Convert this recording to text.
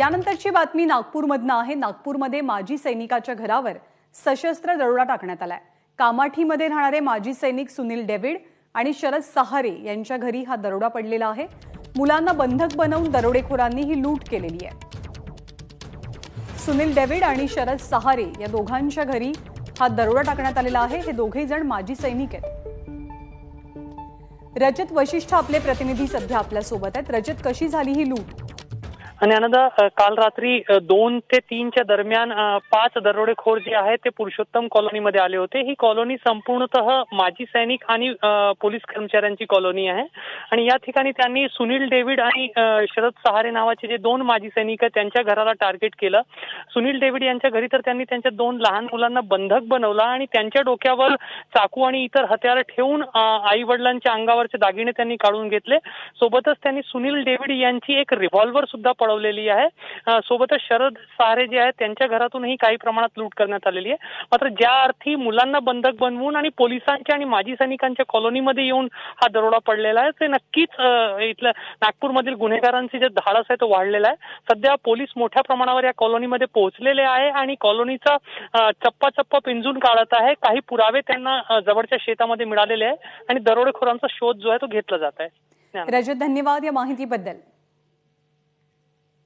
यानंतरची बातमी नागपूरमधनं आहे. नागपूरमध्ये माजी सैनिकाच्या घरावर सशस्त्र दरोडा टाकण्यात आलाय. कामाठीमध्ये राहणारे माजी सैनिक सुनील डेव्हिड आणि शरद सहारे यांच्या घरी हा दरोडा पडलेला आहे. मुलांना बंधक बनवून दरोडेखोरांनी ही लूट केलेली आहे. सुनील डेव्हिड आणि शरद सहारे या दोघांच्या घरी हा दरोडा टाकण्यात आलेला आहे. हे दोघे जण माजी सैनिक आहेत. रजत वशिष्ठ आपले प्रतिनिधी सध्या आपल्यासोबत आहेत. रजत कशी झाली ही लूट? आणि अनदा काल रात्री दोन ते तीनच्या दरम्यान पाच दरोडेखोर जे आहेत ते पुरुषोत्तम कॉलनीमध्ये आले होते. ही कॉलनी संपूर्णतः माजी सैनिक आणि पोलीस कर्मचाऱ्यांची कॉलनी आहे. आणि या ठिकाणी त्यांनी सुनील डेव्हिड आणि शरद सहारे नावाचे जे दोन माजी सैनिक आहेत त्यांच्या घराला टार्गेट केलं. सुनील डेव्हिड यांच्या घरी तर त्यांनी त्यांच्या दोन लहान मुलांना बंधक बनवला आणि त्यांच्या डोक्यावर चाकू आणि इतर हत्यार ठेवून आई वडिलांच्या अंगावरचे दागिने त्यांनी काढून घेतले. सोबतच त्यांनी सुनील डेव्हिड यांची एक रिव्हॉल्वर सुद्धा पळवलेली आहे. सोबतच शरद सहारे जे आहेत त्यांच्या घरातूनही काही प्रमाणात लूट करण्यात आलेली आहे. मात्र ज्या अर्थी मुलांना बंधक बनवून आणि पोलिसांच्या आणि माजी सैनिकांच्या कॉलनीमध्ये येऊन हा दरोडा पडलेला आहे ते नक्कीच इथल्या नागपूरमधील गुन्हेगारांचे जे धाडस आहे तो वाढलेला आहे. सध्या पोलीस मोठ्या प्रमाणावर या कॉलनीमध्ये पोहोचलेले आहे आणि कॉलनीचा चप्पा चप्पा पिंजून काढत आहे. काही पुरावे त्यांना जवळच्या शेतामध्ये मिळालेले आहे आणि दरोडेखोरांचा शोध जो आहे तो घेतला जात आहे. रजत धन्यवाद या माहितीबद्दल.